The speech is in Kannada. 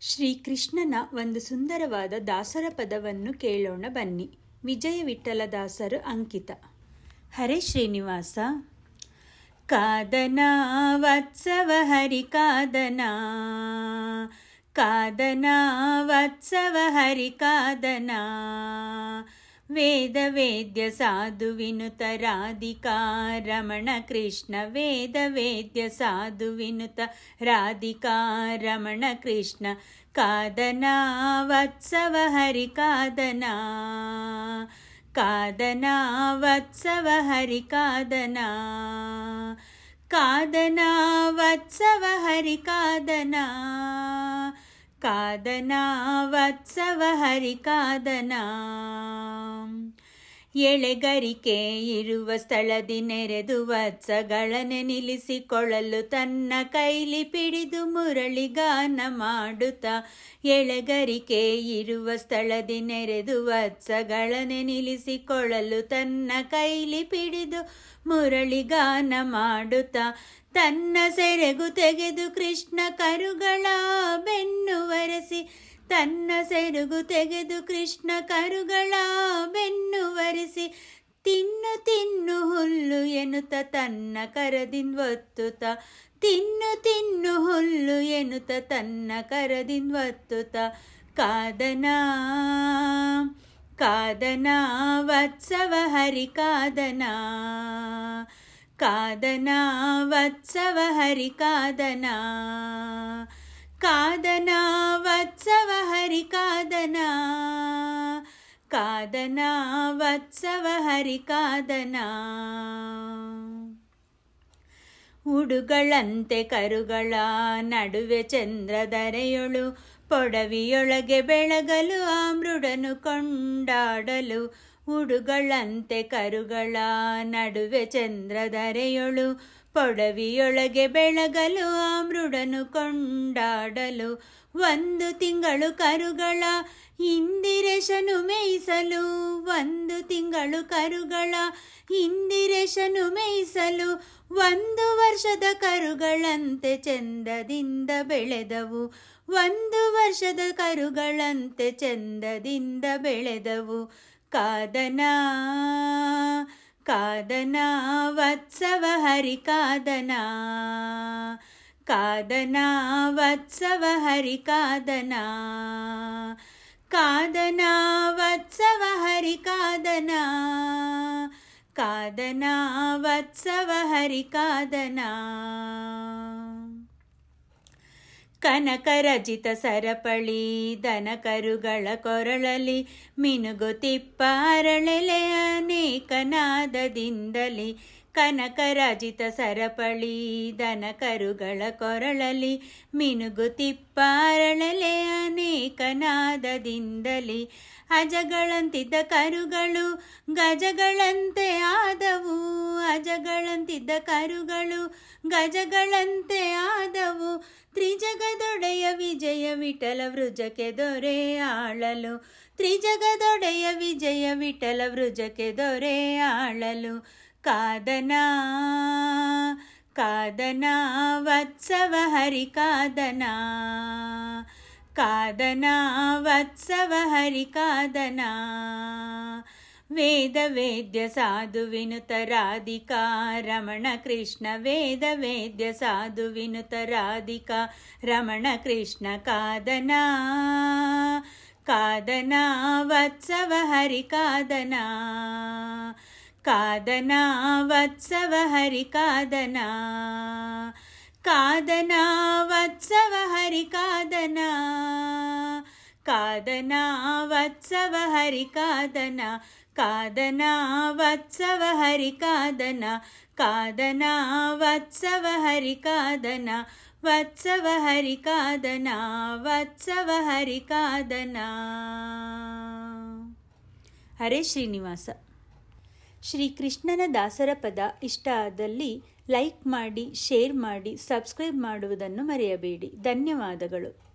ಶ್ರೀಕೃಷ್ಣನ ಒಂದು ಸುಂದರವಾದ ದಾಸರ ಪದವನ್ನು ಕೇಳೋಣ ಬನ್ನಿ. ವಿಜಯ ವಿಠಲ ದಾಸರು ಅಂಕಿತ. ಹರೇ ಶ್ರೀನಿವಾಸ. ಕಾದನ ವತ್ಸವ ಹರಿ ಕಾದನ. ಕಾದನ ವತ್ಸವ ಹರಿ ಕಾದನ. ವೇದ ವೇದ್ಯ ಸಾಧು ವಿನುತ ರಾಧಿಕಾ ರಮಣ ಕೃಷ್ಣ ವೇದ ವೇದ್ಯ ಸಾಧು ವಿನುತ ರಾಧಿಕಾ ರಮಣ ಕೃಷ್ಣ ಕಾದನ ವತ್ಸವ ಹರಿ ಕಾದನ ಕಾದನ ವತ್ಸವ ಹರಿ ಕಾದನ ಕಾದನ ವತ್ಸವ ಹರಿ ಕಾದನ కాదనా వత్సవ హరి కాదనా ಎಳೆಗರಿಕೆ ಇರುವ ಸ್ಥಳದಿ ನೆರೆದು ವತ್ಸಗಳನ್ನು ನಿಲ್ಲಿಸಿಕೊಳ್ಳಲು ತನ್ನ ಕೈಲಿ ಪಿಡಿದು ಮುರಳಿಗಾನ ಮಾಡುತ್ತ ಎಳೆಗರಿಕೆ ಇರುವ ಸ್ಥಳದಿ ನೆರೆದು ವತ್ಸಗಳನೆ ನಿಲ್ಲಿಸಿಕೊಳ್ಳಲು ತನ್ನ ಕೈಲಿ ಪಿಡಿದು ಮುರಳಿಗಾನ ಮಾಡುತ್ತ ತನ್ನ ಸೆರೆಗು ತೆಗೆದು ಕೃಷ್ಣ ಕರುಗಳ ಬೆನ್ನು ಒರೆಸಿ ತನ್ನ ಸೆರುಗು ತೆಗೆದು ಕೃಷ್ಣ ಕರುಗಳ ಬೆನ್ನು ಒರೆಸಿ ತಿನ್ನು ತಿನ್ನು ಹುಲ್ಲು ಎನ್ನುತ್ತ ತನ್ನ ಕರದಿಂದ ಒತ್ತುತ್ತ ತಿನ್ನು ತಿನ್ನು ಹುಲ್ಲು ಎನ್ನುತ್ತ ತನ್ನ ಕರದಿಂದ ಒತ್ತುತ್ತ ಕಾದನ ಕಾದನ ವತ್ಸವ ಹರಿ ಕಾದನ ಕಾದನ ವತ್ಸವ ಹರಿ ಕಾದನ ಕಾದನ ವತ್ಸವ ಹರಿ ಕಾದನ. ಕಾದನ ವತ್ಸವ ಹರಿ ಕಾದನ. ಉಡುಗಳಂತೆ ಕರುಗಳ ನಡುವೆ ಚಂದ್ರಧರೆಯೊಳು ಪೊಡವಿಯೊಳಗೆ ಬೆಳಗಲು ಆ ಮೃಡನು ಕೊಂಡಾಡಲು. ಉಡುಗಳಂತೆ ಕರುಗಳ ನಡುವೆ ಚಂದ್ರಧರೆಯೊಳು ಪೊಡವಿಯೊಳಗೆ ಬೆಳಗಲು ಆಮೃಡನು ಮೃಡನು ಕೊಂಡಾಡಲು. ಒಂದು ತಿಂಗಳು ಕರುಗಳ ಇಂದಿರೇಶನು ಮೇಯಿಸಲು. ಒಂದು ತಿಂಗಳು ಕರುಗಳ ಇಂದಿರೇಶನು ಮೇಯಿಸಲು. ಒಂದು ವರ್ಷದ ಕರುಗಳಂತೆ ಚಂದದಿಂದ ಬೆಳೆದವು. ಒಂದು ವರ್ಷದ ಕರುಗಳಂತೆ ಚಂದದಿಂದ ಬೆಳೆದವು. ಕಾದನ కాదనా వత్సవ హరి కాదనా? కాదనా వత్సవ హరి కాదనా? కాదనా వత్సవ హరి కాదనా? కాదనా వత్సవ హరి కాదనా? ಕನಕರಜಿತ ಸರಪಳಿ ದನ ಕರುಗಳ ಕೊರಳಲಿ ಮಿನುಗುತಿಪ್ಪಾರಳೆಲೆ ಅನೇಕನಾದದಿಂದಲಿ ಕನಕರಾಜಿತ ಸರಪಳಿ ದನ ಕರುಗಳ ಕೊರಳಲಿ ಮಿನುಗುತಿಪ್ಪಾರಳಲೆ ಅನೇಕ ಅನೇಕನಾದದಿಂದಲಿ ಅಜಗಳಂತಿದ್ದ ಕರುಗಳು ಗಜಗಳಂತೆ ಆದವು, ಅಜಗಳಂತಿದ್ದ ಕರುಗಳು ಗಜಗಳಂತೆ ಆದವು. ತ್ರಿಜಗದೊಡೆಯ ವಿಜಯ ವಿಠಲ ವೃಜಕ್ಕೆ ದೊರೆ ಆಳಲು, ತ್ರಿಜಗದೊಡೆಯ ವಿಜಯ ವಿಠಲ ವೃಜಕ್ಕೆ ದೊರೆ ಆಳಲು. కాదనా? కాదనా వత్సవ హరి కాదనా? కాదనా వత్సవ హరి కాదనా? వేద వేద్య సాధు వినుత రాధికా రమణ కృష్ణ వేద వేద్య సాధు వినుత రాధికా రమణ కృష్ణ కాదనా? కాదనా వత్సవ హరి కాదనా? కాదనా వత్సవ హరి కాదనా కాదనా వత్సవ హరి కాదనా కాదనా వత్సవ హరి కాదనా కాదనా వత్సవ హరి కాదనా కాదనా వత్సవ హరి కాదనా వత్సవ హరి కాదనా వత్సవ హరి కాదనా హరే శ్రీనివాస. ಶ್ರೀಕೃಷ್ಣನ ದಾಸರ ಪದ ಇಷ್ಟ ಆದಲ್ಲಿ ಲೈಕ್ ಮಾಡಿ ಶೇರ್ ಮಾಡಿ ಸಬ್ಸ್ಕ್ರೈಬ್ ಮಾಡುವುದನ್ನು ಮರೆಯಬೇಡಿ. ಧನ್ಯವಾದಗಳು.